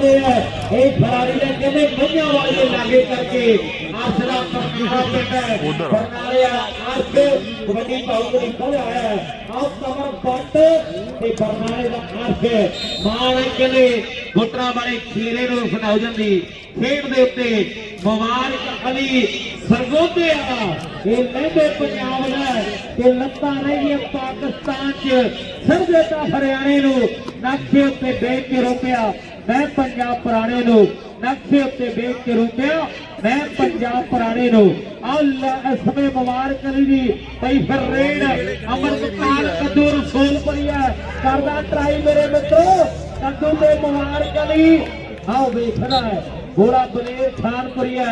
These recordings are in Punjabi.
ਜਾਂਦੇ ਆ। ਇਹ ਖਿਡਾਰੀ ਨੇ ਕਹਿੰਦੇ ਮਈਆਂ ਵਾਲੇ ਲਾਗੇ ਕਰਕੇ ਆਸਰਾ ਪਰਮਾ ਪਿੰਡ ਬਰਨਾਲੇ ਆਰਕ ਕਬੱਡੀ ਪਾਉ ਦੇ ਖੜਿਆ ਹੈ। ਆਹ ਕਮਰ ਬੱਟ ਤੇ ਬਰਨਾਲੇ ਦਾ ਆਰਕ ਮਾਣ ਕਹਿੰਦੇ ਗੁੱਟਰਾ ਵਾਲੇ ਖੀਰੇ ਨੂੰ ਖਡਾਉ ਦੀ ਖੇਡ ਦੇ ਉੱਤੇ ਮੁਬਾਰਕ ਅਲੀ ਸਰਗੋਧੇ ਆ। ਇਹ ਲਹਿੰਦੇ ਪੰਜਾਬ ਦਾ ਤੇ ਲੱਤਾਂ ਰਹੀਆਂ ਪਾਕਿਸਤਾਨ ਚ। ਸਰਜੇਤਾ ਹਰਿਆਣੇ ਨੂੰ ਨਕਸ਼ੇ ਉੱਤੇ ਦੇਖ ਕੇ ਰੋਕਿਆ। ਮੈਂ ਪੰਜਾਬ ਪੁਰਾਣੇ ਨੂੰ ਨਕਸ਼ੇ ਉੱਤੇ ਦੇਖ ਕੇ ਰੋਕਿਆ। ਮੈਂ ਪੰਜਾਬ ਪੁਰਾਣੇ ਨੂੰ ਅੱਲਾ ਇਸਮੇ ਮੁਬਾਰਕ ਅਲੀ ਜੀ ਪਈ ਫਿਰ ਰੇਡ ਅਮਰਤਪਾਲ ਕੱਦੂ ਰਸੂਲਪੁਰੀਆ ਕਰਦਾ ਟਰਾਈ ਮੇਰੇ ਮਿੱਤਰੋ। ਕੱਦੂ ਤੇ ਮੁਬਾਰਕ ਅਲੀ ਆਓ ਵੇਖਣਾ ਹੈ। ਗੋਰਾ ਬਲੇਰ ਖਾਨਪੁਰੀਆ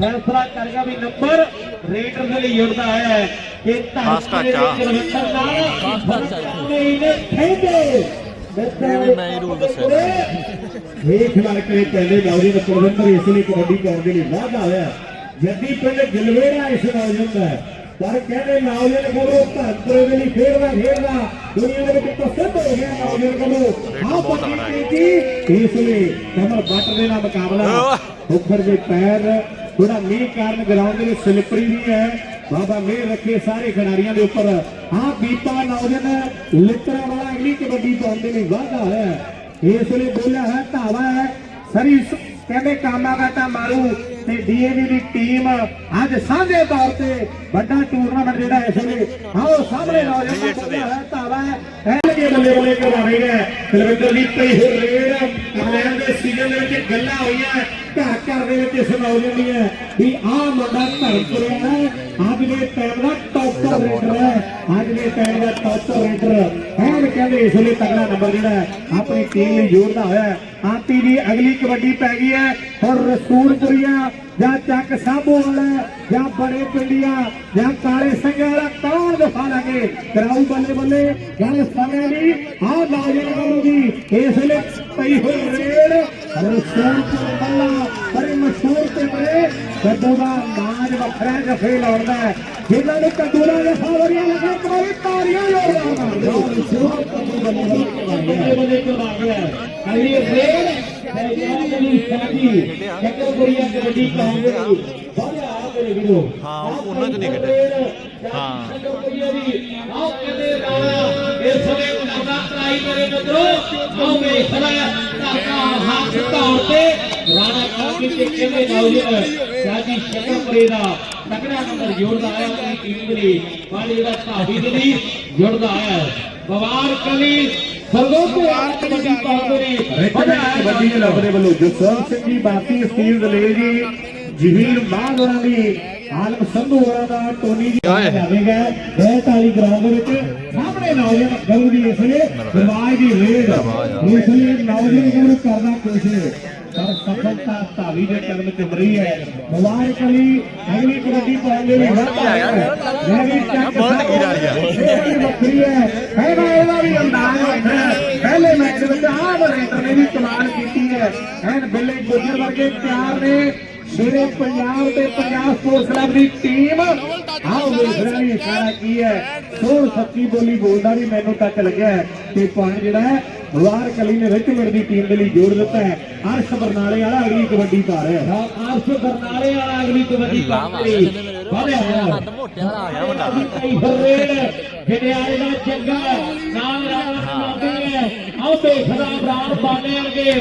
ਫੈਸਲਾ ਕਰੇਗਾ ਵੀ ਨੰਬਰ। ਰੇਡਰ ਦੇ ਲਈ ਜੁੜਦਾ ਹੈ ਕਿ ਖਾਸ ਟੱਚ ਆ। ਇਹਨੇ ਖੇਡੇ। ਇਹ ਵੀ ਮੈਂ rule ਦੱਸਿਆ। ਇਹ ਖਿਡਾਰੀ ਕਰੇ ਪਹਿਲੇ ਨੌਜਵਾਨ ਕੁਲਵਿੰਦਰ ਇਸ ਲਈ ਕਬੱਡੀ ਪਾਉਣ ਦੇ ਲਈ ਵਾਧਾ ਹੋਇਆ ਜੱਦੀ ਪਿੰਡ ਗਿਲਵੇੜਾ ਇਸ ਨੌਜਵਾਨ ਹੈ। ਪਰ ਕਹਿੰਦੇ ਨੌਜਵਾਨ ਕੋਲੋਂ ਧਰਤਰੇ ਦੇ ਲਈ ਖੇਡਦਾ ਖੇਡਦਾ ਦੁਨੀਆ ਦੇ ਵਿੱਚ ਪ੍ਰਸਿੱਧ ਹੋ ਗਿਆ ਨੌਜਵਾਨ ਕੋਲੋਂ ਆਹ ਹੈ। ਜੀ ਇਸ ਲਈ ਕਮਰ ਬੱਟ ਦੇ ਨਾਲ ਮੁਕਾਬਲਾ। ਉੱਪਰ ਦੇ ਪੈਰ ਥੋੜਾ ਮੀਂਹ ਕਾਰਨ ਗਰਾਊਂਡ ਦੇ ਵਿੱਚ ਸਲਿੱਪਰੀ ਵੀ ਹੈ। ਬਾਬਾ ਮੇਰ ਰੱਖੇ ਸਾਰੇ ਖਿਡਾਰੀਆਂ ਦੇ ਉੱਪਰ। ਹਾਂ ਬੀਪਾ ਨੌਜਵਾਨ ਲਿੱਤਰਾ ਵਾਲਾ ਅਗਲੀ ਕਬੱਡੀ ਪਾਉਣ ਦੇ ਲਈ ਵਾਧਾ ਹੈ ਇਸ ਲਈ ਬੋਲਿਆ ਹੈ ਧਾਵਾ ਹੈ। ਸਰੀ ਕਹਿੰਦੇ ਕਾਮਾ ਘਾਟਾ ਮਾਰੂ ਤੇ ਡੀਏਵੀ ਦੀ ਟੀਮ ਅੱਜ ਸਾਂਝੇ ਤੌਰ ਤੇ ਵੱਡਾ ਟੂਰਨਾਮੈਂਟ ਜਿਹੜਾ ਇਸ ਵੇਲੇ ਆਓ ਸਾਹਮਣੇ ਨੌਜਵਾਨ ਬੋਲਿਆ ਹੈ ਧਾਵਾ ਹੈ। ਐਲਗੇ ਬੱਲੇ ਬੱਲੇ ਕਰਵਾਵੇ ਗਏ ਕੁਲਵਿੰਦਰ ਦੀ ਪਈ ਰੇਡ। ਇੰਗਲੈਂਡ ਦੇ ਸੀਜ਼ਨ ਦੇ ਵਿੱਚ ਗੱਲਾਂ ਹੋਈਆਂ। ਘਰ ਘਰ ਦੇ ਵਿੱਚ ਇਸ ਨੌਜਵਾਨ ਦੀਆਂ ਵੀ ਆਹ ਮੁੰਡਾ ਧਰਪੁਰਿਆ ਹੈ। ਅੱਜ ਦੇ ਟਾਈਮ ਦਾ ਟੌਪਰ ਰੇਡਰ ਹੈ। ਅੱਜ ਦੇ ਟਾਈਮ ਦਾ ਟੌਪਰ ਰੇਡਰ ਐਨ ਕਹਿੰਦੇ ਇਸ ਲਈ ਤਗੜਾ ਨੰਬਰ ਜਿਹੜਾ ਆਪਣੀ ਟੀਮ ਲਈ ਜੋੜਦਾ ਹੋਇਆ ਆਂਟੀ ਦੀ ਅਗਲੀ ਕਬੱਡੀ ਪੈ ਗਈ ਹੈ। ਹੁਣ ਰਸੂਲਪੁਰੀਆ ਜਾਂ ਚੱਕ ਸਾਬੋ ਵਾਲਾ ਜਾਂ ਬੜੇ ਪਿੰਡੀਆਂ, ਜਾਂ ਕਾਲੇ ਸੰਘੇ ਵਾਲਾ ਕੌਣ ਦਿਖਾ ਲਾਂਗੇ। ਕਰਾਊ ਬੱਲੇ ਬੱਲੇ, ਗੱਲ ਸਮੇਂ ਦੀ ਆਹ ਨੌਜਵਾਨ ਕਰੂਗੀ ਇਸ ਲਈ ਪਈ ਹੋਈ ਰੇੜ ਰਸੂਲਪੁਰ ਬੱਲਾ ਕੱਦੂ ਦਾ ਨਾਜ ਵੱਖਰਾ ਜਫੇ ਲਾਉਂਦਾ ਹੈ। ਜਿਨ੍ਹਾਂ ਨੂੰ ਕੱਦੂ ਦਾ ਜਫਾ ਵਰੀਆਂ ਲੱਗਾ ਕੋਈ ਤਾਰੀਆਂ ਲਾਉਂਦਾ ਬੱਲੇ ਬੱਲੇ ਕਰਵਾ ਗਿਆ ਅਗਲੀ ਰੇਡ ਹਾਂ, ਉਹ ਉਹਨਾਂ ਚ ਨਹੀਂ ਖੇਡੇ। ਹਾਂ। ਚੱਕਰ ਕੁੜੀਆਂ ਦੀ ਆਓ ਕਹਿੰਦੇ ਰਾਣਾ ਇਸ ਸਮੇਂ ਮੁੰਡਾ ਟਰਾਈ ਮੇਰੇ ਮਿੱਤਰੋ। ਆਓ ਵੇਖ ਲੈ ਤੇ ਕਹਿੰਦੇ ਨੌਜਵਾਨ ਸਾਡੀ ਸ਼ਕਰਪੁਰੇ ਦਾ ਤਕੜਾ ਨੰਬਰ ਜੋੜਦਾ ਆਇਆ ਆਪਣੀ ਟੀਮ ਲਈ ਵਾਲੀ ਜਿਹੜਾ ਭਾਬੀ ਦੇ ਲਈ ਜੁੜਦਾ ਆਇਆ ਬਵਾਰ ਕਲੀ ਸਰਗੋਧ ਕਬੱਡੀ ਪਾਉਂਦੇ ਨੇ ਕਬੱਡੀ ਦੇ ਲੱਭਦੇ ਵੱਲੋਂ ਜਸਵੰਤ ਸਿੰਘ ਜੀ ਬਾਤੀ ਸਟੀਲ ਦਲੇਰ ਜੀ ਜਹੀਰ ਬਾਗ ਹੋਰਾਂ ਦੀ ਆਲਮ ਸੰਧੂ ਹੋਰਾਂ ਦਾ ਟੋਨੀ ਜੀ ਆਏ। ਜਾਵੇਗਾ ਵਾਲੀ ਗਰਾਊਂਡ ਦੇ ਵਿੱਚ ਸਾਹਮਣੇ ਨੌਜਵਾਨ ਗਰੂ ਦੀ ਇਸ ਵੇਲੇ ਰਿਵਾਜ ਦੀ ਰੇਡ ਇਸ ਲਈ ਨੌਜਵਾਨ ਗੁਰੂ ਕਰਦਾ ਕੋਸ਼ਿਸ਼ ਪਰ ਸਫਲਤਾ ਦੇ ਕਦਮ ਚੁੰਮ ਰਹੀ ਹੈ। ਮੁਬਾਰਕ ਅਲੀ ਅਗਲੀ ਕਬੱਡੀ ਪਾਉਣ ਦੇ ਲਈ ਵਾਧਾ ਹੈ ਮੈਂ ਵੀ ਚੱਕ ਬਹੁਤ ਤਕੜੀ ਆ ਰਹੀ ਆ। ਇਹ ਵੀ ਵੱਖਰੀ ਹੈ। ਹੈਗਾ ਇਹਦਾ ਵੀ ਅੰਦਾਜ਼ ਵੱਖਰਾ ਹੈ। ਪਹਿਲੇ ਮੈਚ ਵਿੱਚ ਆਹ ਵਰੇਟਰ ਨੇ ਵੀ ਕਮਾਲ ਕੀਤੀ ਹੈ। ਐਨ ਬਿੱਲੇ ਗੁੱਜਰ ਵਰਗੇ ਪਿਆਰ ਨੇ ਸ਼ੇਰੇ ਪੰਜਾਬ ਤੇ ਪੰਜਾਬ ਸਪੋਰਟਸ ਕਲੱਬ ਦੀ ਟੀਮ ਆਓ ਵੇਖ ਰਹੇ ਨੇ ਸਾਰਾ ਕੀ ਹੈ। ਸੋਹ ਸੱਚੀ ਬੋਲੀ ਬੋਲਦਾ ਵੀ ਮੈਨੂੰ ਟੱਚ ਲੱਗਿਆ ਤੇ ਪੁਆਇੰਟ ਜਿਹੜਾ ਹੈ ਵਾਰ ਕਲੀ ਨੇ ਰਿਚਮੰਡ ਦੀ ਟੀਮ ਦੇ ਲਈ ਜੋੜ ਦਿੱਤਾ ਹੈ। ਅਰਸ਼ ਬਰਨਾਲੇ ਵਾਲਾ ਅਗਲੀ ਕਬੱਡੀ ਪਾ ਰਿਹਾ ਹੈ ਅਰਸ਼ ਬਰਨਾਲੇ ਵਾਲਾ ਅਗਲੀ ਕਬੱਡੀ ਪਾ ਰਹੀ ਵਧਿਆ ਹੋਇਆ ਮੋਟਿਆ ਆ ਗਿਆ ਵੱਡਾ ਕਈ ਫਰੇਡ ਖਿਡਿਆਲੇ ਦਾ ਚੰਗਾ ਨਾਮ ਰਾਣਾ ਮਾਉਂਦੇ ਹੈ। ਆਓ ਦੇਖਦਾ ਬਰਾੜ ਬਾਣੇ ਵਰਗੇ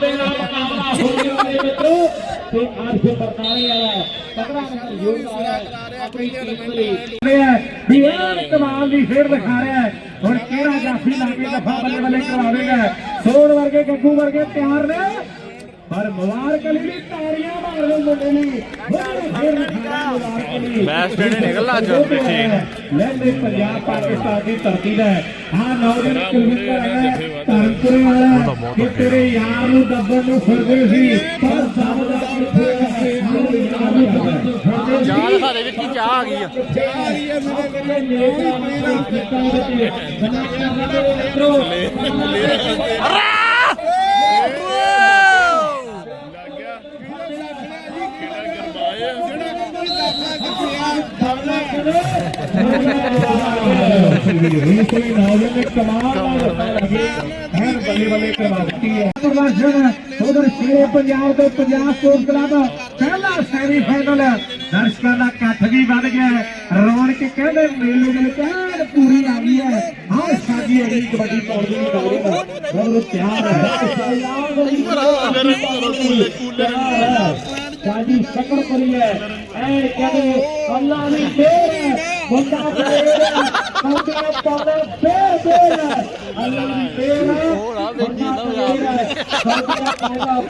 ਦੇ ਨਾਲ ਮੁਕਾਬਲਾ ਹੋ ਗਿਆ ਮੇਰੇ ਮਿੱਤਰੋ। ਤੇ ਅੱਜ ਬਰਨਾਲੇ ਵਾਲਾ ਤਕੜਾ ਨੰਬਰ ਆਪਣੀ ਟੀਮ ਲਈ। ਵੀ ਕਮਾਲ ਦੀ ਫੇਰ ਦਿਖਾ ਰਿਹਾ ਹੈ। ਹੁਣ ਕਿਹੜਾ ਜਾਫੀ ਲਾ ਕੇ ਦਫਾ ਬੱਲੇ ਬੱਲੇ ਕਰਾਵੇਗਾ ਸੋਨ ਵਰਗੇ, ਗੱਗੂ ਵਰਗੇ ਤਿਆਰ ਨੇ ਪਰ ਮੁਬਾਰਕ ਅਲੀ ਵੀ ਤਾੜੀਆਂ ਮਾਰ ਰਹੇ ਮੁੰਡੇ ਨੇ ਮੈਚ ਜਿਹੜੇ ਨਿਕਲਣਾ ਅੱਜ ਪਿੱਛੇ। ਲੈਂਦੇ ਪੰਜਾਬ ਪਾਕਿਸਤਾਨ ਦੀ ਧਰਤੀ ਦਾ ਹਾਂ। ਨੌਜਵਾਨ ਕੁਲਵਿੰਦਰ ਹੈ ਧਰਮਪੁਰੇ ਵਾਲਾ ਕਿ ਤੇਰੇ ਯਾਰ ਨੂੰ ਦੱਬਣ ਨੂੰ ਫਿਰਦੇ ਸੀ ਪਰ ਸਭ ਦਾ ਕਿੱਥੇ ਹੈ ਚਾਹ ਦਿਖਾ ਦੇ ਵਿੱਕੀ ਚਾਹ ਆ ਗਈ ਆ। ਬੱਲੇ ਬੱਲੇ ਕਰਵਾਤੀ ਉਧਰ ਸ਼ੇਰੇ ਪੰਜਾਬ ਤੇ ਪੰਜਾਬ ਸਪੋਰਟਸ ਕਲੱਬ ਪਹਿਲਾ ਸੈਮੀ ਫਾਈਨਲ ਦਰਸ਼ਕਾਂ ਦਾ ਇਕੱਠ ਵੀ ਵੱਧ ਗਿਆ ਹੈ। ਰੌਣਕ ਕਹਿੰਦੇ ਮੇਲੇ ਦੇ ਵਿੱਚ ਐਨ ਪੂਰੀ ਆ ਗਈ ਹੈ ਆਹ ਸਾਡੀ ਅਗਲੀ ਕਬੱਡੀ ਪਾਉਣ ਦੀ ਗੱਲ ਹੈ ਬਹੁਤ ਪਿਆਰ ਹੈ ਸਾਡੀ ਸ਼ਕਰ ਕਰੀ ਹੈ। ਐ ਕਹਿੰਦੇ ਅੱਲਾ ਦੀ ਮਿਹਰ ਹੈ। ਬੰਦਾ ਕੰਦੇ ਪਾਵੇ ਫੇਰ ਫੇਰ ਅੱਲਾ ਦੀ ਮਿਹਰ ਹੈ। ਬੰਦਾ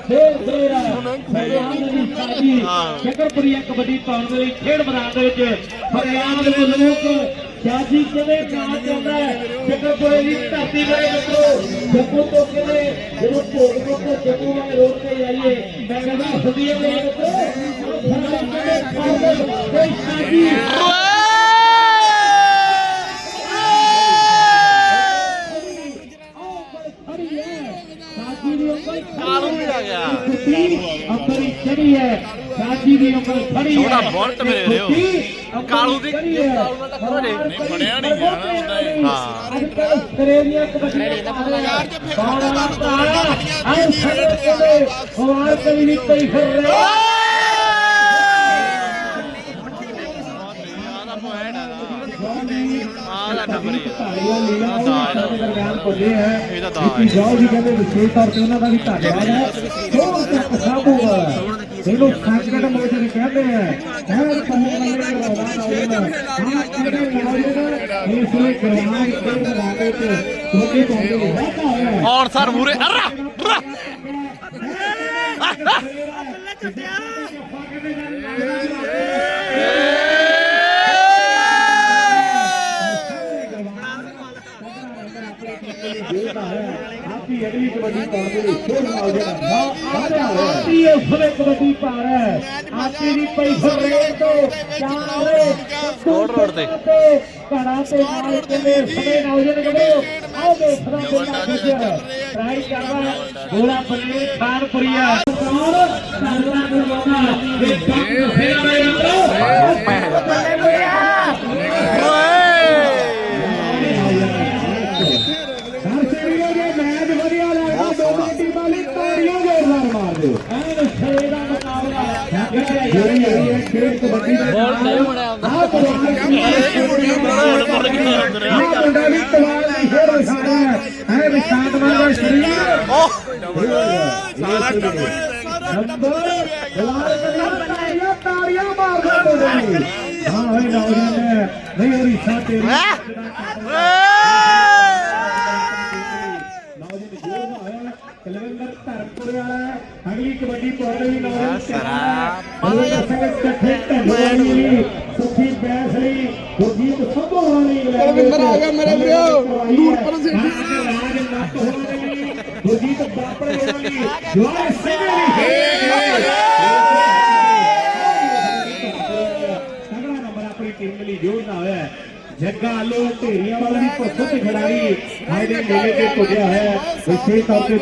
ਹੈ। ਦੀ ਸਾਡੀ ਕਬੱਡੀ ਪਾਉਣ ਦੇ ਲਈ ਖੇਡ ਮੈਦਾਨ ਦੇ ਵਿੱਚ। ਫਰਿਆਦ ਦੇ ਲੋਕ ਜਾਜੀ ਕਿਵੇਂ ਜਾਂਦਾ ਹੈ? ਜੱਗਪੁਰੇ ਦੀ ਧਰਤੀ ਮੇਰੇ ਮਿੱਤਰੋ ਜੱਗੂ ਤੋਂ ਕਿਵੇਂ? ਜਦੋਂ ਭੋਗ ਤੋਂ ਜੱਗੂ ਵਾਲੇ ਰੋਡ ਤੇ ਜਾਈਏ ਮੈਂ ਕਹਿੰਦਾ ਹੁੰਦੀ ਮੇਰੇ ਮਿੱਤਰੋ ਫਰਿਆਦ ਕਿਵੇਂ ਖਾਉਂਦੇ ਕੋਈ ਸਾਜੀ ਖੜੀ ਹੈ ਸਾਜੀ ਦੀ ਉਂਗਲ ਕਾਲੂ ਵੀ ਆ ਗਿਆ ਅੰਬਰੀ ਚੜੀ ਹੈ। ਸਾਜੀ ਦੀ ਉਂਗਲ ਖੜੀ ਹੈ। ਛੋਟਾ ਬੁਲਟ ਮੇਰੇ ਰਿਓ। ਕਾਲੂ ਦੀ- ਹੈ। ਕਾਲੂ ਦਾ ਤਾਂ ਖੜਾ ਜੇ। ਨਹੀਂ। ਫੜਿਆ ਨਹੀਂ ਗਿਆ ਨਾ ਉਹਦਾ ਇਹ। ਹਾਂ। ਕਰੇਲੀਆਂ ਕਬੱਡੀ ਬਾਜ਼ਾਰ ਚ ਫੇਰ ਸਾਡੇ ਹਵਾਰ ਨਹੀਂ ਪਈ ਫਿਰ ਰਿਹਾ ਆਹ ਦਾ ਨੰਬਰ ਹੀ ਆ ਧਾਰੀਵਾਲ ਲੀਲਾ ਉਹ ਵੀ ਸਾਡੇ ਦਰਮਿਆਨ ਪੁੱਜੇ ਹੈ ਇਹਦਾ ਦਾ ਕਿ ਜਾਓ ਜੀ ਕਹਿੰਦੇ ਵਿਸ਼ੇਸ਼ ਤੌਰ ਤੇ ਉਹਨਾਂ ਦਾ ਵੀ ਧੰਨਵਾਦ ਹੈ। ਉਹ ਤੱਕ ਸਾਬੂ ਇਹਨੂੰ ਸੰਕਟ ਮੋਚਨ ਕਹਿੰਦੇ ਆ ਹੈ ਤੁਹਾਨੂੰ ਔਰ ਸਰ ਮੂਰੇ ਅਰਾ ਅਰਾ। ਆਪੀ ਅਗਲੀ ਕਬੱਡੀ ਪਾਉਣ ਦੇ ਲਈ ਖੇਡ ਨਾਲ ਜਿਹੜਾ ਆਪੀ ਇਸ ਵੇਲੇ ਕਬੱਡੀ ਪਾ ਰਿਹਾ ਹੈ ਆਪੀ ਦੀ ਪਈ ਫਰੇਡ ਤੋਂ ਚਾਰੇ ਰੋਡ ਰੋਡ ਤੇ। ਘੜਾ ਤੇ ਨਾਲ ਕਿਵੇਂ ਸਮੇਂ ਨਾਲ ਜਿਹੜੇ ਕਬੱਡੀ ਆਓ ਦੇਖਣਾ ਕਿੰਨਾ ਖੁਸ਼ਿਆ ਟਰਾਈ ਕਰਦਾ ਗੋਲਾ ਪੱਲੇ ਖਾਨਪੁਰੀਆ ਕੌਣ ਸਰਦਾਰ ਗੁਰਵਾਨਾ ਇਹ ਕੰਮ ਫੇਰ ਮੇਰੇ ਦਰਸ਼ਕ ਜਿਹੜੀ ਹੈ ਖੇਡ ਕਬੱਡੀ ਦਾ ਬੋਲ ਨਹੀਂ ਬਣਿਆ ਆਹ ਮੁੰਡਾ ਵੀ ਪਰਿਵਾਰ ਦੀ ਖੇਡ ਵਿਖਾੜਾ ਹੈ ਐ ਵਿਸ਼ਾਂਤ ਮਨ ਸਰੀਰ ਸਾਰਾ ਕੰਮ ਨੰਬਰ ਗਲਾਰ ਕਰੀਆਂ ਤਾੜੀਆਂ ਮਾਰਦਾ ਦੋਵੇਂ ਹਾਂ ਹੋਏ ਨੌਜਵਾਨ ਨਹੀਂ ਹੋਰੀ ਸਾਤੇ ਨੌਜਵਾਨ ਜੋਰ ਨਾਲ ਆਇਆ ਕਲਵਿੰਦਰ ਧਰਮਪੁਰ ਵਾਲਾ ਅਗਲੀ ਕਬੱਡੀ ਪਾਉਣ ਲਈ ਨੌਜਵਾਨ ਸਰਾ ਬਲਵਿੰਦਰ ਸਿੰਘ ਇਕੱਠੇ ਢੰਡਵਾਲੀ ਲਈ ਸੁਖੀ ਬੈਸ ਲਈ ਗੁਰਜੀਤ ਸਭੋ ਵਾਲੀ ਕਲਵਿੰਦਰ ਆ ਗਿਆ ਮੇਰੇ ਵੀਰੋ, ਨੂਰਪੁਰ ਸਿੱਧੀ। ਰਾਜ ਨੱਟ ਹੋਣ ਲਈ ਗੁਰਜੀਤ ਬਾਪੜੇ ਵਾਲੀ ਜਵਾਰ ਸਿੰਘ ਲਈ ਤਗੜਾ ਨੰਬਰ ਆਪਣੀ ਟੀਮ ਲਈ ਜੋੜਦਾ ਹੋਇਆ ਹੈ। ਜੱਗਾ ਆਲੂ ਢੇਰੀਆਂ ਵਾਲਾ ਵੀ ਪ੍ਰਸਿੱਧ ਖਿਡਾਰੀ ਅੱਜ ਦੇ ਮੇਲੇ ਤੇ ਪੁੱਜਿਆ ਹੈ ਵਿਸ਼ੇਸ਼ ਤੌਰ ਤੇ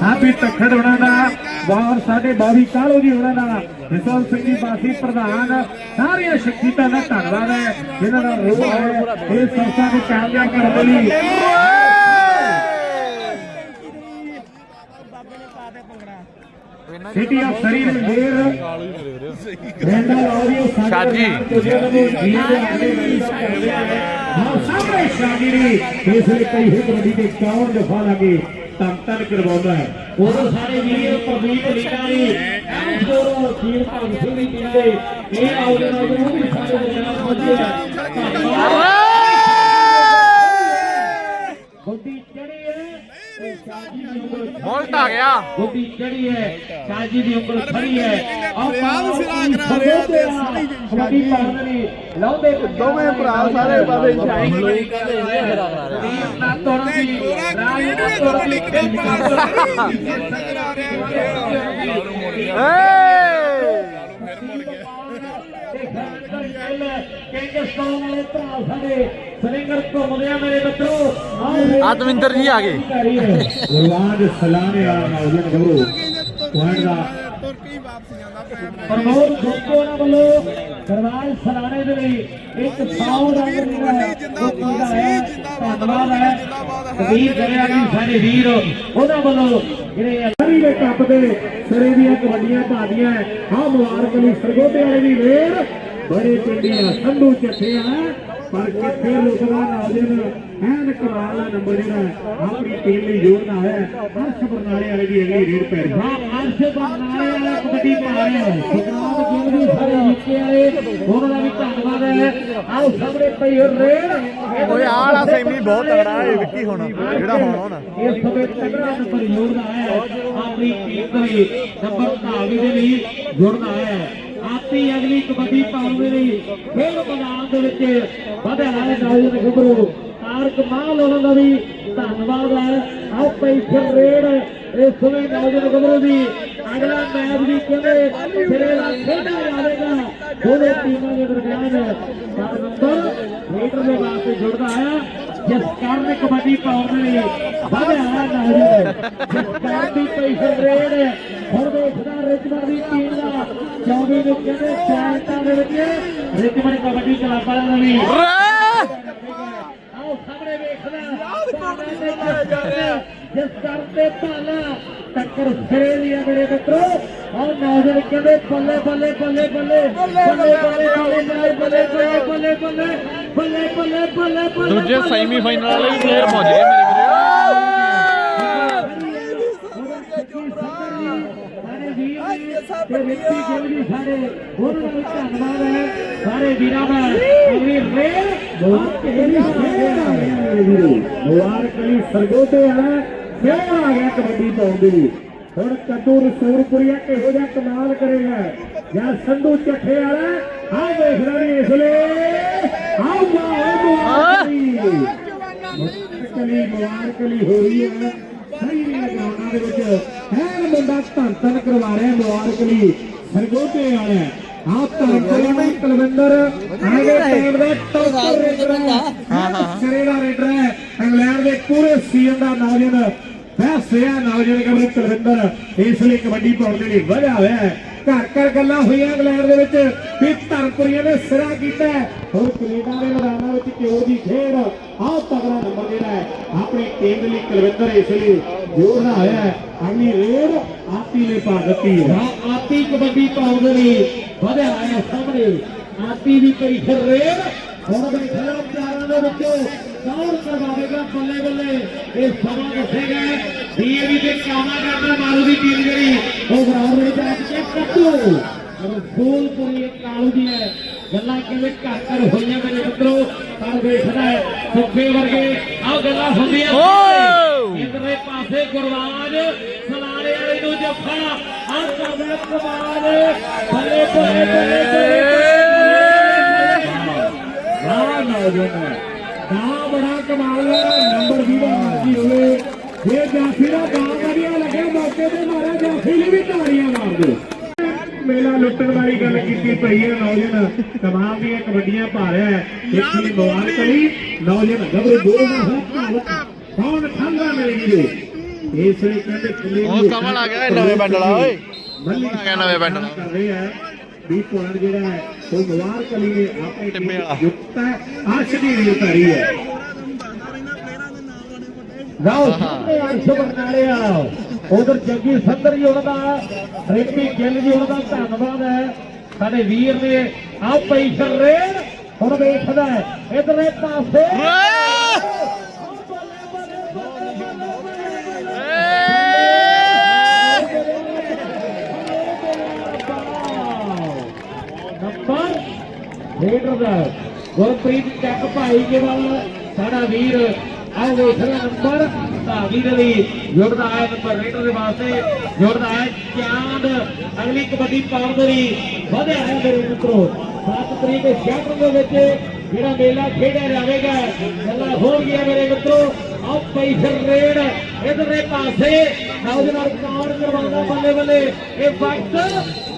ਧੰਨਵਾਦ ਹੈ ਆਪੀ ਤਖੜ ਉਹਨਾਂ ਦਾ ਵਾਰ ਸਾਡੇ ਬਾਵੀ ਕਾਲੋ ਜੀ ਉਹਨਾਂ ਦਾ ਰਿਸਲ ਸਿੰਘ ਜੀ ਬਾਸੀ ਪ੍ਰਧਾਨ ਸਾਰੀਆਂ ਸ਼ਖਸੀਅਤਾਂ ਦਾ ਧੰਨਵਾਦ ਹੈ ਜਿਨ੍ਹਾਂ ਦਾ ਰੋਹ ਹੈ ਇਹ ਸੰਸਥਾ ਨੂੰ ਕਾਮਯਾਬ ਕਰਨ ਦੇ ਲਈ। ਸਿਟੀ ਆਫ ਸਰੀ ਦੇ ਮੇਰ ਰੈਂਡਾ ਆਡੀਓ ਸ਼ਾਜੀ। ਹਾਂ ਸਾਹਮਣੇ ਨੇ ਇਸ ਲਈ ਕਈ ਹੀ ਕਬੱਡੀ ਦੇ 51 ਦਫਾ ਲਾਗੇ। ਤਨ ਤਨ ਕਰਵਾਉਂਦਾ ਹੈ ਉਦੋਂ ਸਾਰੇ ਵੀਰ ਪ੍ਰਦੀਪ ਲੀਲਾ ਜੀ ਐਂਡੋਰ ਖੀਰ ਭਗਤ ਸਿੰਘ ਦੀ ਦੇ, ਇਹ ਆਉਂਦੇ ਨਾਲ ਉਹ ਵੀ ਸਾਡੇ ਦੇ ਨਾਲ ਪਹੁੰਚੇ ਧੰਨਵਾਦ। ਗੁੱਡੀ ਚੜੀ ਹੈ ਤੇ ਸ਼ਾਜੀ ਦੀ ਉਂਗਲ ਬੋਲਟ ਆ ਗਿਆ। ਗੋਡੀ ਚੜੀ ਹੈ ਸ਼ਾਜੀ ਦੀ ਉਂਗਲ ਖੜੀ ਹੈ। ਆਹ ਰਿਆਜ਼ ਸਿਰਾ ਕਰਾ ਰਿਹਾ ਤੇ ਪਾਉਣ ਲਈ ਲਾਉਂਦੇ ਦੋਵੇਂ ਭਰਾ ਸਾਰੇ ਪਾਸੇ ਸ਼ਾਹੀ ਕਬੱਡੀ ਟੀਮ ਨਾ। ਤੋੜਨ ਦੀ ਰਾਜ ਨਾ ਤੋੜਨ ਦੀ ਖੇਡ ਕਿੰਗਸਟਨ ਵਾਲੇ ਭਰਾ ਸਾਡੇ ਸਲਿੰਗਰ ਘੁੰਮਦੇ ਆ ਮੇਰੇ ਮਿੱਤਰੋ ਆ ਦਵਿੰਦਰ ਜੀ ਆ ਗਏ। ਗੁਰਵਾਜ ਸਲਾਮੇ ਵਾਲਾ ਨੌਜਵਾਨ ਗੱਭਰੂ ਪੁਆਇੰਟ ਦਾ ਪ੍ਰਮੋਦ ਗੋਪੋ ਨਾਲ ਵੱਲੋਂ ਦਰਬਾਰ ਸਲਾਣੇ ਦੇ ਲਈ ਇੱਕ 100 ਦਾ ਜਿਹੜਾ ਹੈ ਹੈ ਧੰਨਵਾਦ ਹੈ। ਕਬੀਰ ਦਰਿਆ ਜੀ ਸਾਡੇ ਵੀਰ ਉਹਨਾਂ ਵੱਲੋਂ ਜਿਹੜੇ ਸਾਰੀ ਦੇ ਕੱਪ ਦੇ ਸਿਰੇ ਦੀਆਂ ਕਬੱਡੀਆਂ ਭਾਦੀਆਂ ਆ ਮੁਬਾਰਕ ਲਈ ਸਰਗੋਧੇ ਵਾਲੇ ਦੀ ਵੇੜ ਬੜੇ ਪਿੰਡੀਆਂ ਸੰਧੂ ਚੱਠਿਆ ਪਰ ਕਿੱਥੇ ਲੁਕਦਾ ਨਾਜ਼ਨ ਐਨ ਕਮਾਲ ਦਾ ਨੰਬਰ ਜਿਹੜਾ ਆਪਣੀ ਟੀਮ ਲਈ ਜੋੜਦਾ ਹੈ। ਹਰਸ਼ ਬਰਨਾਲੇ ਵਾਲੇ ਦੀ ਅਗਲੀ ਰੇਡ ਪੈ ਰਹੀ ਹੈ। ਹਰਸ਼ ਬਰਨਾਲੇ ਵਾਲਾ ਕਬੱਡੀ ਪਾ ਰਿਹਾ ਹੈ। ਸਤਨਾਮ ਗਿੱਲ ਵੀ ਸਾਰੇ ਜਿੱਤੇ ਆਏ ਉਹਨਾਂ ਦਾ ਵੀ ਧੰਨਵਾਦ ਹੈ। ਆਓ ਸਾਹਮਣੇ ਪਈ ਹੋ ਰੇਡ। ਓਏ ਆਹ ਵਾਲਾ ਸੈਮੀ ਬਹੁਤ ਤਗੜਾ ਹੈ ਵਿੱਕੀ ਹੁਣ ਜਿਹੜਾ ਹੁਣ ਹੁਣ ਇਸ ਸਮੇਂ ਤਗੜਾ ਨੰਬਰ ਜੋੜਦਾ ਹੈ ਆਪਣੀ ਟੀਮ ਦੇ ਲਈ ਨੰਬਰ ਧਾਵੀ ਦੇ ਲਈ ਜੁੜਦਾ ਹੈ। ਆਪੀ ਅਗਲੀ ਕਬੱਡੀ ਪਾਉਣ ਲਈ ਖੇਡ ਮੈਦਾਨ ਦੇ ਵਿੱਚ ਵਧਿਆ ਹੈ ਨੌਜਵਾਨ ਗੱਭਰੂ ਤਾਰਕ ਮਾਲ ਉਹਨਾਂ ਦਾ ਵੀ ਧੰਨਵਾਦ ਹੈ। ਆਓ ਪਈ ਰੇਡ ਇਸ ਸਮੇਂ ਨੌਜਵਾਨ ਗੱਭਰੂ ਦੀ ਅਗਲਾ ਮੈਚ ਵੀ ਕਹਿੰਦੇ ਸਿਰੇ ਦਾ ਖੇਡਿਆ ਜਾਵੇਗਾ? ਦੋਨੋਂ ਟੀਮਾਂ ਦੇ ਦਰਮਿਆਨ ਪਰ ਨੰਬਰ ਮੀਟਰ ਦੇ ਵਾਸਤੇ ਜੁੜਦਾ ਹੈ। ਜਿਸ ਕਾਰਨ ਕਬੱਡੀ ਪਾਉਣ ਦੇ ਲਈ ਵਧਿਆ ਹੈ ਨੌਜਵਾਨ ਜਿਸ ਕਾਰਨ ਦੀ ਪਈ ਰੇਡ ਹੁਣ ਵੇਖਦਾ ਰਿਚਮੰਡ ਦੀ ਟੀਮ ਦਾ 24 ਨੂੰ ਕਹਿੰਦੇ ਸੈਂਟਾਂ ਦੇ ਵਿੱਚ ਰਿਚਮੰਡ ਕਬੱਡੀ ਕਲੱਬ ਵਾਲਿਆਂ ਦਾ ਵੀ ਆਓ ਸਾਹਮਣੇ ਵੇਖਦਾ ਜਿਸ ਕਰਦੇ ਭਾਲਾ ਟੱਕਰ ਸਿਰੇ ਦੀ ਹੈ ਮੇਰੇ ਮਿੱਤਰੋ ਆਹ ਨੌਜਵਾਨ ਕਹਿੰਦੇ ਬੱਲੇ ਤੇ ਮਿੱਟੀ ਗਿੱਲ ਵੀ ਸਾਡੇ ਉਹਨਾਂ ਦਾ ਧੰਨਵਾਦ ਹੈ। ਸਾਰੇ ਵੀਰਾਂ ਦਾ ਅਗਲੀ ਰੇਲ ਬਹੁਤ ਹੀ। ਮੁਬਾਰਕ ਅਲੀ ਸਰਗੋਟੇ ਆ ਫੇਰ ਆ ਗਿਆ ਕਬੱਡੀ ਪਾਉਣ ਦੀ। ਹੁਣ ਕੱਦੂ ਰਸੂਰਪੁਰੀਆ ਕਿਹੋ ਜਿਹਾ ਕਮਾਲ ਕਰੇਗਾ ਜਾਂ ਸੰਧੂ ਚੱਠੇ ਵਾਲਾ ਆ ਦੇਖ ਰਹੇ ਨੇ ਇਸ ਲਈ। ਆਉਗਾ ਉਹ ਮੁਬਾਰਕ ਅਲੀ ਮੁਬਾਰਕ ਅਲੀ ਹੋ ਰਹੀ ਹੈ। ਦੇ ਵਿੱਚ ਐਨ ਮੁੰਡਾ ਧੰਨ ਧੰਨ ਕਰਵਾ ਰਿਹਾ ਮੁਬਾਰਕ ਲਈ। ਸਰਗੋਤੇ ਵਾਲਾ ਆਹ ਧੰਨ ਕਰਿਆ ਕੁਲਵਿੰਦਰ। ਆਗੇ ਟੀਮ ਦਾ ਟੌਪਰ ਰੇਡਰ ਹੈ। ਹਾਂ ਹਾਂ। ਰੇਡਰ ਹੈ। ਇੰਗਲੈਂਡ ਦੇ ਪੂਰੇ ਸੀਜ਼ਨ ਦਾ ਨੌਜਵਾਨ ਫੈਸਿਆ ਨੌਜਵਾਨ ਕਬਰ ਕੁਲਵਿੰਦਰ। ਇਸ ਲਈ ਕਬੱਡੀ ਪਾਉਣ ਦੇ ਲਈ ਵਧਿਆ ਹੋਇਆ ਹੈ। ਘਰ ਘਰ ਗੱਲਾਂ ਹੋਈਆਂ ਇੰਗਲੈਂਡ ਦੇ ਵਿੱਚ। ਧਰਮਪੁਰੀਆਂ ਨੇ ਸਿਰਾ ਕੀਤਾ ਹੁਣ ਕੈਨੇਡਾ ਦੇ ਮੈਦਾਨਾਂ ਵਿੱਚ ਕਿਉਂ ਦੀ ਖੇਡ ਆਹ ਤਗੜਾ ਨੰਬਰ ਜਿਹੜਾ ਹੈ। ਆਪਣੀ ਟੀਮ ਦੇ ਲਈ ਕੁਲਵਿੰਦਰ ਇਸ ਲਈ ਜੋੜਨਾ ਹੋਇਆ ਹੈ। ਅਗਲੀ ਰੇਡ ਆਤੀ ਨੇ ਪਾ ਦਿੱਤੀ ਹੈ। ਆਤੀ ਕਬੱਡੀ ਪਾਉਣ ਦੇ ਲਈ ਵਧਿਆ ਹੋਇਆ ਸਾਹਮਣੇ। ਆਤੀ ਦੀ ਪਈ ਫਿਰ ਰੇਡ। ਹੁਣ ਬੈਠਾ ਚਾਰਾਂ ਦੇ ਵਿੱਚੋਂ ਕੌਣ ਕਰਵਾਵੇਗਾ ਬੱਲੇ ਬੱਲੇ? ਇਹ ਸਮਾਂ ਦੱਸੇਗਾ। ਡੀਏਵੀ ਤੇ ਕਾਮਾ ਕਰਦਾ ਮਾਰੂ ਦੀ ਟੀਮ ਜਿਹੜੀ? ਉਹ ਗਰਾਊਂਡ ਵਿੱਚ ਆ ਕੇ ਕੱਟੂ ਰਸੂਲਪੁਰੀ ਕਾਲੂ ਦੀ ਹੈ। ਗੱਲਾਂ ਕਿਵੇਂ ਘਰ ਘਰ ਹੋਈਆਂ ਮੇਰੇ ਮਿੱਤਰੋ ਪਰ ਵੇਖਦਾ ਹੈ ਸੁੱਖੇ ਵਰਗੇ ਆਹ ਗੱਲਾਂ ਹੁੰਦੀਆਂ! ਇਧਰੇ ਪਾਸੇ ਗੁਰਵਾਜ ਸਲਾਰੇ ਵਾਲੇ ਨੂੰ ਜੱਫਾ ਆਹ ਕਰਦਾ ਬੱਲੇ ਬੱਲੇ ਬੱਲੇ ਬੱਲੇ ਵਾਹ ਨੌਜਵਾਨ ਦਾ ਬੜਾ ਕਮਾਲ ਹੈ। ਨੰਬਰ ਵੀ ਦਾ ਮਰਜ਼ੀ ਹੋਵੇ। ਜੇ ਜਾਫੀ ਦਾ ਗਾਂ ਵਧੀਆ ਲੱਗੇ ਮੌਕੇ ਤੇ ਮਾਰਾ ਜਾਫੀ ਲਈ ਵੀ ਤਾੜੀਆਂ ਮਾਰ ਦਿਓ ਮੇਲਾ ਲੁੱਟਣ ਵਾਲੀ ਗੱਲ ਕੀਤੀ ਪਈ ਹੈ ਨੌਜਵਾਨ ਕਮਾਲ ਦੀਆਂ ਕਬੱਡੀਆਂ ਪਾ ਰਿਹਾ ਹੈ। ਦੇਖੀ ਮੁਬਾਰਕ ਲਈ ਨੌਜਵਾਨ ਗੱਭਰੂ ਦਾ ਹੱਥ ਕੌਣ ਠੰਗਾ ਮਿਲੇਗੀ ਜੋ ਇਸ ਲਈ ਕਹਿੰਦੇ ਕਿਲੇ ਉਹ ਕਮਲ ਆ ਗਿਆ ਨਵੇਂ ਪਿੰਡ ਵਾਲਾ ਓਏ। ਮੱਲੀ ਆ ਗਿਆ ਨਵੇਂ ਪਿੰਡ ਵਾਲਾ। ਕਰ ਰਹੇ ਆ ਵੀ ਪੁਆਇੰਟ ਜਿਹੜਾ ਹੈ ਉਹ ਮੁਬਾਰਕ ਅਲੀ ਨੇ ਵਾਲਾ। ਯੁਕਤ ਹੈ ਅਰਸ਼ ਦੀ ਉਤਾਰੀ ਹੈ। ਲਓ ਸਾਹਮਣੇ ਅਰਸ਼ ਬਰਨਾਲੇ ਆ। ਉਧਰ ਜੱਗੀ ਸੰਦਰ ਜੀ ਉਹਨਾਂ ਦਾ। ਰਿੰਪੀ ਗਿੱਲ ਜੀ ਉਹਨਾਂ ਦਾ ਧੰਨਵਾਦ ਹੈ ਸਾਡੇ ਵੀਰ ਨੇ ਆਹ ਪਈ ਸਰਰੇਨ ਹੁਣ ਵੇਖਦਾ ਹੈ ਇਧਰਲੇ ਪਾਸੇ ਨੰਬਰ ਲੀਡਰ ਦਾ ਗੁਰਪ੍ਰੀਤ ਚੱਕ ਭਾਈ ਕੇ ਵਾਲ ਸਾਡਾ ਵੀਰ ਆਓ ਵੇਖਣਾ ਨੰਬਰ ਧਾਵੀ ਦੇ ਲਈ ਜੁੜਦਾ ਹੈ ਨੰਬਰ ਲੀਡਰ ਦੇ ਵਾਸਤੇ ਜੁੜਦਾ ਹੈ ਚਾਂਦ, ਅਗਲੀ ਕਬੱਡੀ ਪਾਉਣ ਦੇ ਲਈ ਵਧਿਆ ਹੈ ਮੇਰੇ ਮਿੱਤਰੋ। 7 ਤਰੀਕ ਸ਼ਹਿਰ ਦੇ ਵਿੱਚ ਜਿਹੜਾ ਮੇਲਾ ਖੇਡਿਆ ਜਾਵੇਗਾ ਗੱਲਾਂ ਹੋ ਗਈਆਂ ਮੇਰੇ ਮਿੱਤਰੋ। ਆਓ ਪਈ ਫਿਰ ਰੇਡ ਇਧਰਲੇ ਪਾਸੇ ਨੌਜਵਾਨ ਕੌਣ ਕਰਵਾਉਂਦਾ ਬੱਲੇ ਬੱਲੇ? ਇਹ ਵਕਤ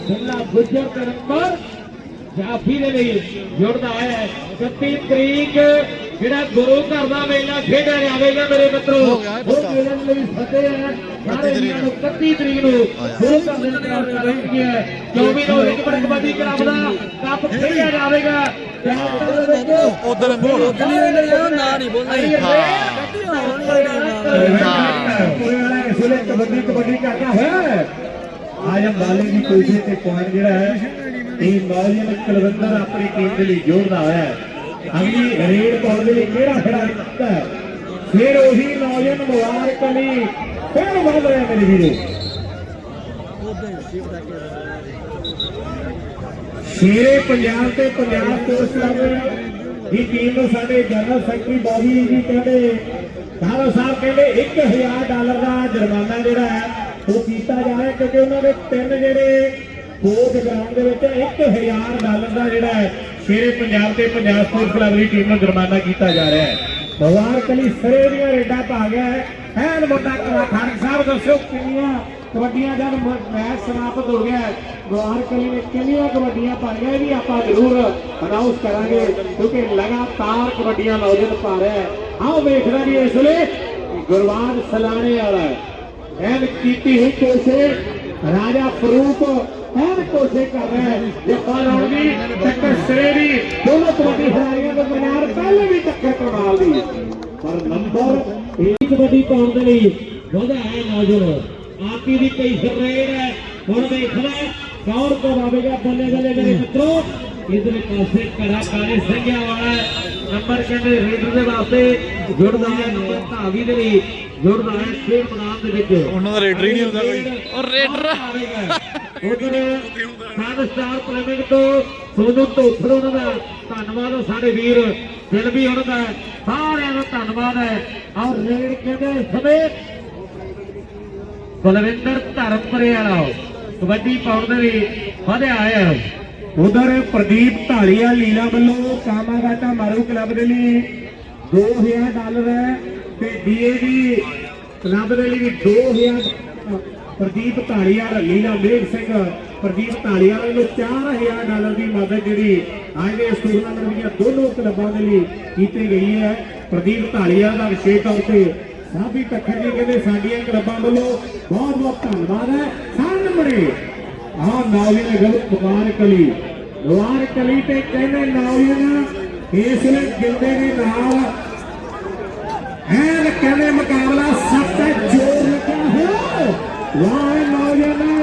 ਬਿੱਲਾ ਗੁੱਜਰ ਦੇ ਨੰਬਰ ਜਾਫੀ ਦੇ ਲਈ ਜੁੜਦਾ ਹੈ। 31 ਤਰੀਕ ਜਿਹੜਾ ਗੁਰੂ ਘਰ ਦਾ ਮੇਲਾ ਖੇਡਿਆ ਜਾਵੇਗਾ ਮੇਰੇ ਮਿੱਤਰੋ ਉਹ ਮੇਲੇ ਦੇ ਲਈ ਫਤਿਹ ਹੈ ਸਾਰੇ ਵੀਰਾਂ ਨੂੰ 31 ਤਰੀਕ ਨੂੰ ਗੁਰੂ ਘਰ ਦੇ ਵਿੱਚ ਕਰ ਰਹੀ ਹੈ 24 ਨੂੰ ਬੜ ਕਬੱਡੀ ਕਲੱਬ ਦਾ ਕੱਪ ਖੇਡਿਆ ਜਾਵੇਗਾ ਉਧਰ ਮੋੜ ਨਾ ਨਹੀਂ ਬੋਲਣਾ ਹਾਂ ਵੇਲੇ ਕਬੱਡੀ ਕਬੱਡੀ ਕਰਦਾ ਹੈ ਅੱਜ ਅੰਬਾਲੇ ਦੀ ਕੋਸ਼ਿਸ਼ ਤੇ ਪੁਆਇੰਟ ਜਿਹੜਾ ਹੈ ਇਹ ਨੌਜਵਾਨ ਕੁਲਵਿੰਦਰ ਆਪਣੀ ਟੀਮ ਦੇ ਲਈ ਜੋੜਦਾ ਹੋਇਆ ਹੈ ਅਗਲੀ ਰੇਡ ਪਾਉਣ ਦੇ ਲਈ ਕਿਹੜਾ ਖਿਡਾਰੀ ਹੁੰਦਾ ਹੈ? ਫਿਰ ਉਹੀ ਨੌਜਵਾਨ ਮੁਬਾਰਕ ਅਲੀ ਫਿਰ ਵੱਧ ਰਿਹਾ ਮੇਰੇ ਵੀਰੋ। ਸ਼ੇਰੇ ਪੰਜਾਬ ਤੇ ਪੰਜਾਬ ਸਪੋਰਟਸ ਕਲੱਬ ਦੀ ਟੀਮ ਨੂੰ ਸਾਡੇ ਜਨਰਲ ਸੈਕਟਰੀ ਬੋਬੀ ਜੀ ਕਹਿੰਦੇ ਸਾਹਿਬ ਸਾਹਿਬ ਕਹਿੰਦੇ 1000 ਡਾਲਰ ਦਾ ਜੁਰਮਾਨਾ ਜਿਹੜਾ ਹੈ, ਉਹ ਕੀਤਾ ਜਾ ਰਿਹਾ ਕਿਉਂਕਿ ਉਹਨਾਂ ਦੇ ਤਿੰਨ ਜਿਹੜੇ ਕੋਚ ਗਰਾਊਂਡ ਦੇ ਵਿੱਚ 1000 ਡਾਲਰ ਦਾ ਜਿਹੜਾ ਹੈ ਸ਼ੇਰੇ ਪੰਜਾਬ ਤੇ ਪੰਜਾਬ ਸਪੋਰਟਸ ਕਲੱਬ ਦੀ ਟੀਮ ਨੂੰ ਜੁਰਮਾਨਾ ਕੀਤਾ ਜਾ ਰਿਹਾ ਹੈ। ਮੁਬਾਰਕ ਅਲੀ ਸਰੇ ਦੀਆਂ ਰੇਡਾਂ ਪਾ ਗਿਆ ਹੈ। ਐਨ ਵੱਡਾ ਖਾਨ ਸਾਹਿਬ, ਦੱਸਿਓ ਕਿੰਨੀਆਂ ਕਬੱਡੀਆਂ ਜਦ ਮੈਚ ਸਮਾਪਤ ਹੋ ਗਿਆ ਮੁਬਾਰਕ ਅਲੀ ਨੇ ਕਿੰਨੀਆਂ ਕਬੱਡੀਆਂ ਪਾਈਆਂ ਇਹ ਵੀ ਆਪਾਂ ਜ਼ਰੂਰ ਅਨਾਉਂਸ ਕਰਾਂਗੇ, ਕਿਉਂਕਿ ਲਗਾਤਾਰ ਕਬੱਡੀਆਂ ਨੌਜਵਾਨ ਪਾ ਰਿਹਾ ਹੈ। ਆਓ ਵੇਖਦਾ ਜੀ ਇਸ ਵੇਲੇ ਗੁਰਵਾਜ ਸਲਾਣੇ ਵਾਲਾ ਐਨ ਕੀਤੀ ਹੋਈ ਕੋਸ਼ਿਸ਼ ਰਾਜਾ ਫਰੂਕ ਐਨ ਕੋਸ਼ਿਸ਼ ਕਰ ਰਿਹਾ ਹੈ। ਜੱਫਾ ਲਾਉਣ ਦੀ ਟੱਕਰ ਸਿਰੇ ਦੀ। ਦੋਨੋਂ ਕਬੱਡੀ ਖਿਡਾਰੀਆਂ ਦੇ ਦਰਮਿਆਨ ਪਹਿਲੇ ਵੀ ਟੱਕਰ ਕਮਾਲ ਦੀ ਪਰ ਨੰਬਰ ਇੱਕ ਕਬੱਡੀ ਪਾਉਣ ਦੇ ਲਈ ਵਧਾ ਹੈ ਨੌਜਵਾਨ ਆਪੀ ਦੀ ਕਈ ਸਰੇੜ ਹੈ। ਹੁਣ ਦੇਖਣਾ ਕੌਣ ਕਰਾਵੇਗਾ ਬੱਲੇ ਬੱਲੇ ਮੇਰੇ ਮਿੱਤਰੋ। ਇਧਰ ਪਾਸੇ ਕੜਾ ਕਾਲੇ ਸਿੰਘਿਆ ਵਾਲਾ। ਨੰਬਰ ਕਹਿੰਦੇ ਰੇਡਰ ਦੇ ਵਾਸਤੇ ਜੁੜਦਾ ਹੈ ਨੰਬਰ ਧਾਵੀ ਦੇ ਲਈ। ਜੁੜਦਾ ਹੈ ਖੇਡ ਮੈਦਾਨ ਦੇ ਵਿੱਚ। ਉਹਨਾਂ ਦਾ ਰੇਡਰ ਹੀ ਨਹੀਂ ਹੁੰਦਾ ਕੋਈ। ਉਹ ਰੇਡਰ ਉਧਰ ਸਾਡ ਸਟਾਰ ਪ੍ਰੇਮਿਕ ਤੋਂ ਸੋਨੂ ਧੋਖੜ ਉਹਨਾਂ ਦਾ ਧੰਨਵਾਦ ਸਾਡੇ ਵੀਰ ਦਿਲ ਵੀ ਉਹਨਾਂ ਦਾ, ਸਾਰਿਆਂ ਦਾ ਧੰਨਵਾਦ ਹੈ। ਔਰ ਰੇਡ ਕਹਿੰਦੇ ਇਸ ਬਲਵਿੰਦਰ ਧਰਮਪੁਰੇ ਵਾਲਾ ਕਬੱਡੀ ਪਾਉਣ ਦੇ ਲਈ ਵਧਿਆ ਹੈ ਉਧਰ ਪ੍ਰਦੀਪ ਢਾਲੀਆ ਲੀਲਾ ਵੱਲੋਂ ਕਾਮਾਗਾਟਾ ਮਾਰੂ ਕਲੱਬ ਦੇ ਲਈ 2000 ਡਾਲਰ ਹੈ ਤੇ ਡੀਏਵੀ ਕਲੱਬ ਦੇ ਲਈ ਵੀ 2000 ਪ੍ਰਦੀਪ ਢਾਲੀਆ ਲੀਲਾ ਮੇਘ ਸਿੰਘ। ਪ੍ਰਦੀਪ ਢਾਲੀਆ ਵੱਲੋਂ 4000 ਡਾਲਰ ਦੀ ਮਦਦ ਜਿਹੜੀ ਅੱਜ ਇਸ ਟੂਰਨਾਮੈਂਟ ਦੀਆਂ ਦੋਨੋਂ ਕਲੱਬਾਂ ਦੇ ਲਈ ਕੀਤੀ ਗਈ ਹੈ। ਪ੍ਰਦੀਪ ਢਾਲੀਆ ਦਾ ਵਿਸ਼ੇਸ਼ ਤੌਰ ਤੇ ਸਾਬੀ ਤੱਖਰ ਜੀ ਕਹਿੰਦੇ, ਸਾਡੀਆਂ ਕਲੱਬਾਂ ਵੱਲੋਂ ਬਹੁਤ ਬਹੁਤ ਧੰਨਵਾਦ ਹੈ। ਸਾਹਮਣੇ ਆਹ ਨੌਜਵਾਨ ਗਲ ਮੁਬਾਰਕ ਅਲੀ ਮੁਬਾਰਕ ਅਲੀ ਤੇ ਕਹਿੰਦੇ ਨੌਜਵਾਨ ਇਸ ਵੇਲੇ ਗਿੰਦੇ ਦੇ ਨਾਲ, ਐਨ ਕਹਿੰਦੇ ਮੁਕਾਬਲਾ ਸਭ ਤੇ ਵਾਹ ਨੌਜਵਾਨ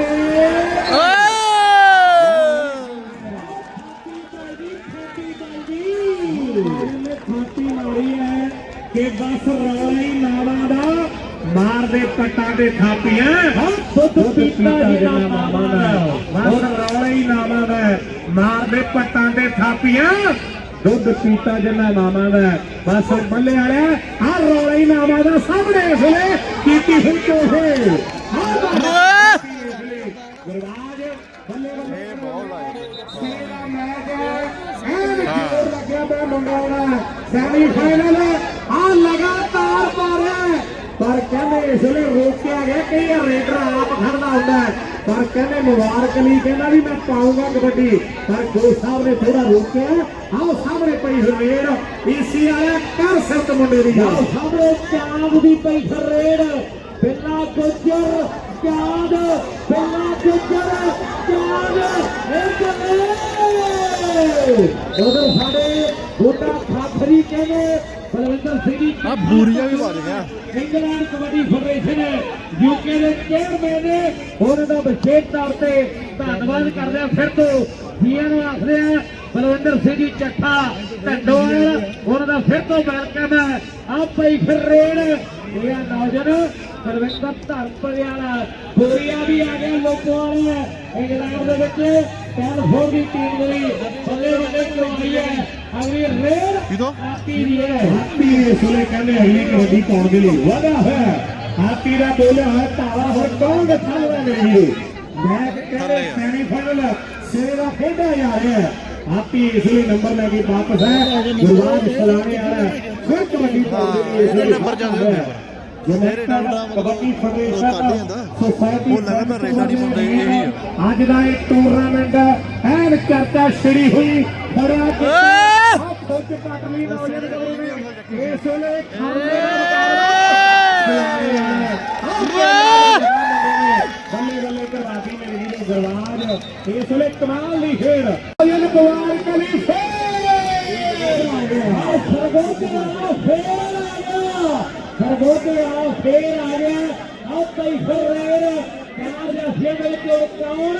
ਕਿ ਬਸ ਰੌਲਾ ਹੀ ਨਾਵਾਂ ਦਾ ਮਾਰਦੇ ਪੱਟਾਂ ਦੇ ਥਾਪੀਆਂ ਦੁੱਧ ਪੀਤਾ ਜਿਹੜਾ ਮਾਮਾ ਦਾ ਬਸ ਰੌਲਾ ਹੀ ਨਾਵਾਂ ਦਾ ਮਾਰਦੇ ਪੱਟਾਂ ਦੇ ਥਾਪੀਆਂ ਦੁੱਧ ਪੀਤਾ ਜਿੰਨਾ ਮਾਮਾ ਦਾ ਬਸ ਬੱਲੇ ਵਾਲਿਆ ਆ ਰੌਲਾ ਹੀ ਨਾਵਾਂ ਦਾ ਸਾਹਮਣੇ ਇਸ ਵੇਲੇ ਕੀਤੀ ਹੋਈ ਕੋਹੇ ਗੁਰਵਾਜ ਬੱਲੇ ਬੱਲੇ ਤੇਰਾ ਮੈਚ ਐਨ ਜੋਰ ਲੱਗਿਆ ਪਿਆ ਮੰਗਾਉਣਾ ਸੈਮੀ ਫਾਈਨਲ ਆ ਲਗਾਤਾਰ ਪਾ ਰਿਹਾ ਹੈ। ਪਰ ਕਹਿੰਦੇ ਇਸ ਵੇਲੇ ਰੋਕਿਆ ਗਿਆ ਕਈ ਰੇਡਰ ਆਪ ਖੜਦਾ ਹੁੰਦਾ ਹੈ। ਪਰ ਕਹਿੰਦੇ ਮੁਬਾਰਕ ਲਈ ਕਹਿੰਦਾ ਵੀ ਮੈਂ ਪਾਉਂਗਾ ਕਬੱਡੀ ਪਰ ਕੋਚ ਸਾਹਿਬ ਨੇ ਥੋੜਾ ਰੋਕਿਆ ਆਓ ਸਾਹਮਣੇ ਪਈ ਰੇਡ ਈਸੀ ਆਇਆ ਕਰ ਸਿਰਤ ਮੁੰਡੇ ਦੀ ਆਓ ਸਾਹਮਣੇ ਚਾਂਦ ਦੀ ਪਈ ਰੇਡ ਬਿੱਲਾ ਗੁੱਜਰ ਚਾਂਦ ਬਿੱਲਾ ਗੁੱਜਰ ਚਾਂਦ ਇੱਕ ਉਧਰ ਸਾਡੇ ਗੋਟਾ ਖਾਖਰੀ ਕਹਿੰਦੇ ਬਲਵਿੰਦਰ ਸਿੰਘ ਜੀ ਆ ਬੂਰੀਆਂ ਵੀ ਵੱਜ ਗਿਆ ਇੰਗਲੈਂਡ ਕਬੱਡੀ ਫੈਡਰੇਸ਼ਨ ਯੂਕੇ ਦੇ ਚੇਅਰਮੈਨ ਨੇ ਉਹਨਾਂ ਦਾ ਵਿਸ਼ੇਸ਼ ਤੌਰ ਤੇ ਧੰਨਵਾਦ ਕਰਦੇ ਆ। ਫਿਰ ਤੋਂ ਜੀਆਂ ਨੂੰ ਆਖਦੇ ਆ ਬਲਵਿੰਦਰ ਸਿੰਘ ਜੀ ਚੱਠਾ ਢੰਡੋਲ ਉਹਨਾਂ ਦਾ ਫਿਰ ਤੋਂ ਵੈਲਕਮ ਹੈ। ਆ ਪਈ ਫਿਰ ਰੇਡ ਇਹ ਨੌਜਵਾਨ ਬਲਵਿੰਦਰ ਧਰਮਪੁਰੇ ਵਾਲਾ ਬੋਰੀਆ ਵੀ ਆ ਗਿਆ ਲੋਕੋ ਵਾਲਾ ਇੰਗਲੈਂਡ ਦੇ ਵਿੱਚ ਕੈਲਫੋਰ ਦੀ ਟੀਮ ਦੇ ਲਈ ਬੱਲੇ ਬੱਲੇ ਕਰਵਾਈ ਹੈ। ਅਗਲੀ ਰੇਡ ਕਿਦੋਂ? ਹਾਪੀ ਦੀ ਹੈ। ਹਾਪੀ ਇਸ ਵੇਲੇ ਕਹਿੰਦੇ ਅਗਲੀ ਕਬੱਡੀ ਪਾਉਣ ਦੇ ਲਈ। ਵਾਦਾ ਹੋਇਆ। ਹਾਪੀ ਦਾ ਬੋਲਿਆ ਹੋਇਆ ਤਾਲਾ ਹੁਣ ਕੌਣ ਦਿਖਾਉਣਾ ਨਹੀਂ ਮੈਂ ਕਹਿੰਦੇ ਸੈਮੀਫਾਈਨਲ ਸਿਰੇ ਦਾ ਖੇਡਿਆ ਜਾ ਰਿਹਾ ਹੈ। ਹਾਪੀ ਇਸ ਲਈ ਨੰਬਰ ਲੈ ਕੇ ਵਾਪਸ ਹੈ ਗੁਰਬਾਜ ਸਲਾਣੇ ਆ ਰਿਹਾ ਹੈ। ਫਿਰ ਕਬੱਡੀ ਪਾਉਣ ਦੇ ਲਈ ਇਸ ਵੇਲੇ ਨੰਬਰ ਜਾਂਦੇ ਹੁੰਦੇ ਨਾਲ ਕਬੱਡੀ ਫੈਡਰੇਸ਼ਨ। ਸੋਸਾਇਟੀ ਉਹ ਲਗਾਤਾਰ ਰੇਡਾਂ ਨਹੀਂ ਪਾਉਂਦੇ, ਇਹੀ ਆ। ਅੱਜ ਦਾ ਇਹ ਟੂਰਨਾਮੈਂਟ ਐਨ ਚਰਚਾ ਛਿੜੀ ਹੋਈ ਬੜਾ ਖੁੱਚ ਕੱਟ ਲਈ ਨੌਜਵਾਨ ਨੇ ਇਸ ਵੇਲੇ ਖਾਂਦੇ ਬੱਲੇ ਬੱਲੇ ਕਰਵਾਤੀ ਮੇਰੇ ਵੀਰੋ ਗਰਵਾਜ ਇਸ ਵੇਲੇ ਕਮਾਲ ਦੀ ਖੇਡ। ਨੌਜਵਾਨ ਕੁਮਾਰ ਕਲੀ ਫੇਰ! ਆ ਗਿਆ ਸਰਗੋਤਿਆ ਫੇਰ ਆ ਗਿਆ। ਸਰਗੋਤਿਆ ਫੇਰ ਆ ਗਿਆ ਆਹ ਭਾਈ ਦੇ ਵਿੱਚ ਕੌਣ?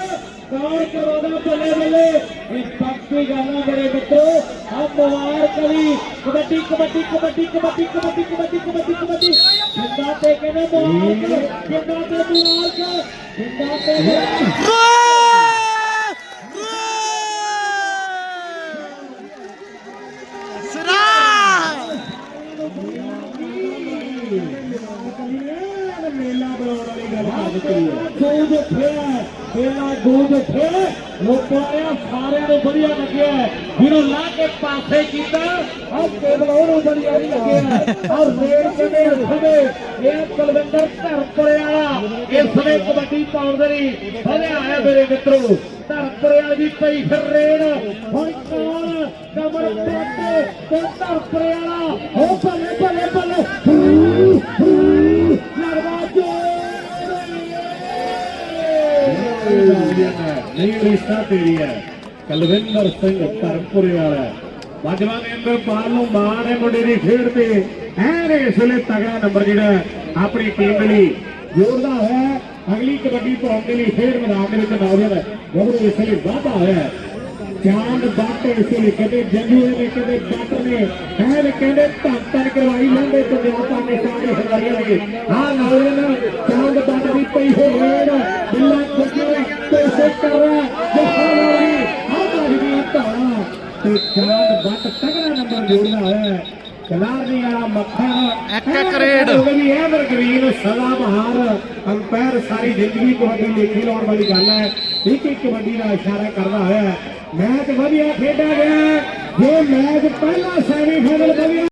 ਕੌਣ ਕਰਵਾਉਂਦਾ ਬੱਲੇ ਬੱਲੇ? ਇਹ ਪੱਕੀ ਗੱਲ ਆ ਮੇਰੇ ਮਿੱਤਰੋ ਆ ਮੁਬਾਰਕ ਵੀ ਕਬੱਡੀ ਕਬੱਡੀ ਕਬੱਡੀ ਕਬੱਡੀ ਕਬੱਡੀ ਕਬੱਡੀ ਕਬੱਡੀ ਕਬੱਡੀ। ਜਿੰਦਾ ਤੇ ਕਹਿੰਦੇ ਮੁਬਾਰਕ ਜਿੰਦਾ ਤੇ ਮੁਬਾਰਕ ਜਿੰਦਾ ਤੇ ਮੁਬਾਰਕ ਮੇਲਾ ਬਣਾਉਣ ਵਾਲੀ ਗੱਲ ਕਰ ਦਿੱਤੀ ਹੈ ਗੂੰਜ ਉੱਠਿਆ ਮੇਲਾ ਗੂੰਜ ਉੱਠਿਆ ਲੋਕਾਂ ਆ ਸਾਰਿਆਂ ਨੂੰ ਵਧੀਆ ਲੱਗਿਆ ਜਿਹਨੂੰ ਲਾ ਕੇ ਪਾਸੇ ਕੀਤਾ। ਆਹ ਕੇਵਲ ਉਹਨੂੰ ਵਧੀਆ ਨਹੀਂ ਲੱਗਿਆ ਔਰ ਰੇਡ ਕਿਵੇਂ ਉੱਠਦੇ ਇਹ ਕੁਲਵਿੰਦਰ ਧਰਪੁਰੇ ਵਾਲਾ। ਇਸ ਵੇਲੇ ਕਬੱਡੀ ਪਾਉਣ ਦੇ ਲਈ ਵਧਿਆ ਆਇਆ ਮੇਰੇ ਮਿੱਤਰੋ। ਧਰਪੁਰੇ ਵਾਲੀ ਦੀ ਪਈ ਫਿਰ ਰੇਡ ਹੁਣ ਕੌਣ ਕਮਰ ਪੱਟ ਤੇ ਧਰਪੁਰੇ ਵਾਲਾ। ਹੋ ਭਲੇ ਭਲੇ ਭਲੇ। ਨਹੀਂ ਰਿਸ਼ਤਾ ਤੇਰੀ ਕਲਵਿੰਦਰ ਸਿੰਘ ਧਰਮਪੁਰੇ ਵਾਲਾ ਬਾਜਵਾ ਦੇ ਅੰਦਰ ਬਾਲ ਨੂੰ ਮਾਣ ਹੈ ਮੁੰਡੇ ਦੀ ਖੇਡ ਤੇ। ਐਨ ਇਸ ਵੇਲੇ ਤਗੜਾ ਨੰਬਰ ਜਿਹੜਾ ਆਪਣੀ ਟੀਮ ਦੇ ਲਈ। ਜੋੜਦਾ ਹੋਇਆ ਅਗਲੀ ਕਬੱਡੀ ਪਾਉਣ ਦੇ ਲਈ ਖੇਡ ਮੈਦਾਨ ਦੇ ਵਿੱਚ ਨੌਜਵਾਨ ਗੱਭਰੂ ਇਸ ਵੇਲੇ ਵਾਧਾ ਹੋਇਆ ਚਾਂਦ ਬੱਟ ਇਸ ਵੇਲੇ ਕਦੇ ਜੰਗੂ ਨੇ ਕਦੇ ਬੱਟ ਨੇ। ਐਨ ਕਹਿੰਦੇ ਧੰਨ ਧੰਨ ਕਰਵਾਈ ਲੈਂਦੇ ਪੰਜਾਬ ਪਾਕਿਸਤਾਨ ਦੀ ਖਿਡਾਰੀਆਂ ਦੇ ਆਹ ਨੌਜਵਾਨ ਚਾਂਦ ਬੱਟ ਦੀ ਪਈ ਹੋਈ ਰੇਡ ਬਿੱਲਾ ਕਰ ਰਿਹਾ ਤੇ ਬੱਟ ਤਗੜਾ ਨੰਬਰ ਜੋੜਦਾ ਹੋਇਆ ਹੈ ਕਲਾਰਨੀ ਵਾਲਾ ਮੱਖਣ ਇੱਕ ਇੱਕ ਰੇਡ। ਵੀ ਐਵਰ ਗ੍ਰੀਨ ਸਦਾ ਬਹਾਰ ਅੰਪਾਇਰ ਸਾਰੀ ਜ਼ਿੰਦਗੀ ਤੁਹਾਡੀ ਲੇਖੀ ਲਾਉਣ ਵਾਲੀ ਗੱਲ ਹੈ ਇੱਕ ਇੱਕ ਕਬੱਡੀ ਦਾ ਇਸ਼ਾਰਾ ਕਰਦਾ ਹੋਇਆ। ਮੈਚ ਵਧੀਆ ਖੇਡਿਆ ਗਿਆ ਜੇ ਮੈਚ ਪਹਿਲਾ ਸੈਮੀਫਾਈਨਲ ਵਧੀਆ